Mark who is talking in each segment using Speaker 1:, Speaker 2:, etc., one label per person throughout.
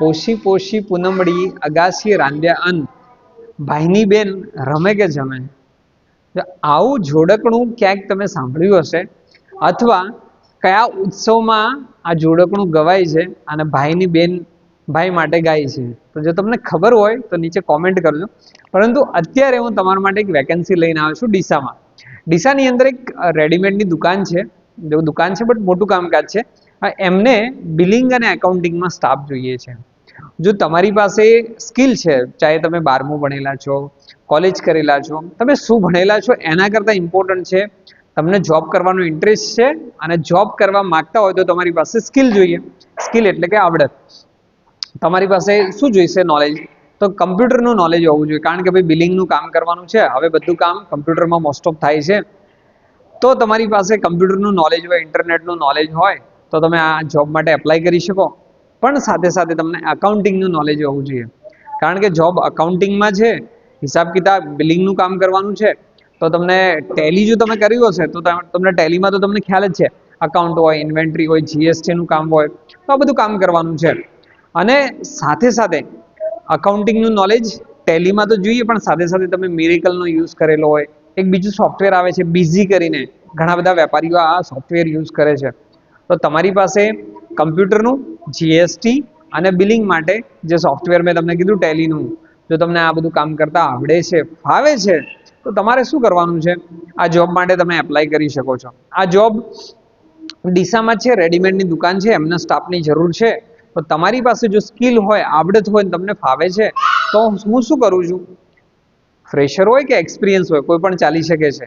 Speaker 1: પોશી પોશી પૂનમડી અગાસી રાંધ્યા અન્ન. ભાઈની બેન રમે કે જમે? આવું જોડકણું ક્યાંક તમે સાંભળ્યું હશે. અથવા કયા ઉત્સવમાં આ જોડકણું ગવાય છે અને ભાઈની બેન ભાઈ માટે ગાય છે? તો જો તમને ખબર હોય તો નીચે કોમેન્ટ કરજો. પરંતુ અત્યારે હું તમારા માટે એક વેકેન્સી લઈને આવ્યો છું ડીસામાં. ડીસાની અંદર એક રેડીમેડની દુકાન છે. દુકાન છે બટ મોટું કામકાજ છે. એમને બિલિંગ અને એકાઉન્ટિંગમાં સ્ટાફ જોઈએ છે. જો તમારી પાસે સ્કિલ છે, ચાહે તમે બારમું ભણેલા છો, કોલેજ કરેલા છો, તમે શું ભણેલા છો એના કરતાં ઇમ્પોર્ટન્ટ છે. તમને જોબ કરવાનો ઇન્ટરેસ્ટ છે અને જોબ કરવા માંગતા હોય તો તમારી પાસે સ્કિલ જોઈએ. સ્કિલ એટલે કે આવડત. તમારી પાસે શું જોઈશે નોલેજ તો કમ્પ્યુટરનું નોલેજ હોવું જોઈએ. કારણ કે ભાઈ બિલિંગનું કામ કરવાનું છે. હવે બધું કામ કમ્પ્યુટરમાં મોસ્ટ ઓફ થાય છે. તો તમારી પાસે કમ્પ્યુટરનું નોલેજ હોય ઇન્ટરનેટનું નોલેજ હોય, તો તમે આ જોબ માટે એપ્લાય કરી શકો. પણ સાથે સાથે તમને અકાઉન્ટિંગનું નોલેજ હોવું જોઈએ. કારણ કે જોબ અકાઉન્ટિંગમાં છે, હિસાબ કિતાબ બિલિંગનું કામ કરવાનું છે, તો તમને ટેલી જો તમે કર્યું હશે, તો તમને ટેલીમાં તો તમને ખ્યાલ જ છે. અકાઉન્ટ હોય ઇન્વેન્ટરી હોય જીએસટીનું કામ હોય, તો આ બધું કામ કરવાનું છે. અને સાથે સાથે અકાઉન્ટિંગનું નોલેજ ટેલીમાં તો જોઈએ, પણ સાથે સાથે તમે મિરેકલનો યુઝ કરેલો હોય, એક બીજું સોફ્ટવેર આવે છે બીઝી કરીને ઘણા બધા વેપારીઓ આ સોફ્ટવેર યુઝ કરે છે. તો તમારી પાસે કમ્પ્યુટરનું જીએસટી અને બિલિંગ માટે જે સોફ્ટવેર મેં તમને કીધું, ટેલીનું, જો તમને આ બધું કામ કરતા આવડે છે, ફાવે છે, તો તમારે શું કરવાનું છે? આ જોબ માટે તમે એપ્લાય કરી શકો છો. આ જોબ ડીસામાં છે રેડીમેડની દુકાન છે, એમને સ્ટાફની જરૂર છે. તો તમારી પાસે જો સ્કિલ હોય, આવડત હોય ને તમને ફાવે છે, તો હું શું કરું છું? ફ્રેશર હોય કે એક્સપિરિયન્સ હોય, કોઈ પણ ચાલી શકે છે.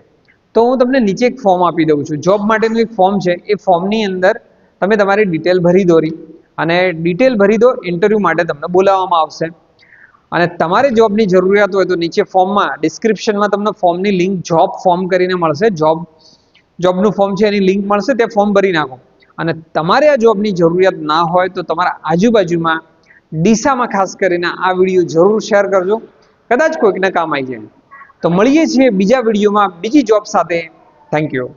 Speaker 1: તો હું તમને નીચે એક ફોર્મ આપી દઉં છું. જોબ માટેનું એક ફોર્મ છે. એ ફોર્મની અંદર તમે તમારી ડિટેલ ભરી દોરી અને ડિટેલ ભરી દો ઇન્ટરવ્યૂ માટે તમને બોલાવવામાં આવશે. અને તમારે જોબની જરૂરિયાત હોય તો નીચે ફોર્મમાં ડિસ્ક્રિપ્શનમાં તમને ફોર્મની લિંક જોબ ફોર્મ કરીને મળશે. જોબ જોબનું ફોર્મ છે, એની લિંક મળશે, તે ફોર્મ ભરી નાખો. અને તમારે આ જોબની જરૂરિયાત ના હોય તો તમારા આજુબાજુમાં, ડીસામાં ખાસ કરીને આ વીડિયો જરૂર શેર કરજો. કદાચ કોઈકને કામ આવી જાય. તો મળીએ છીએ બીજા વિડીયોમાં બીજી જોબ સાથે. Thank you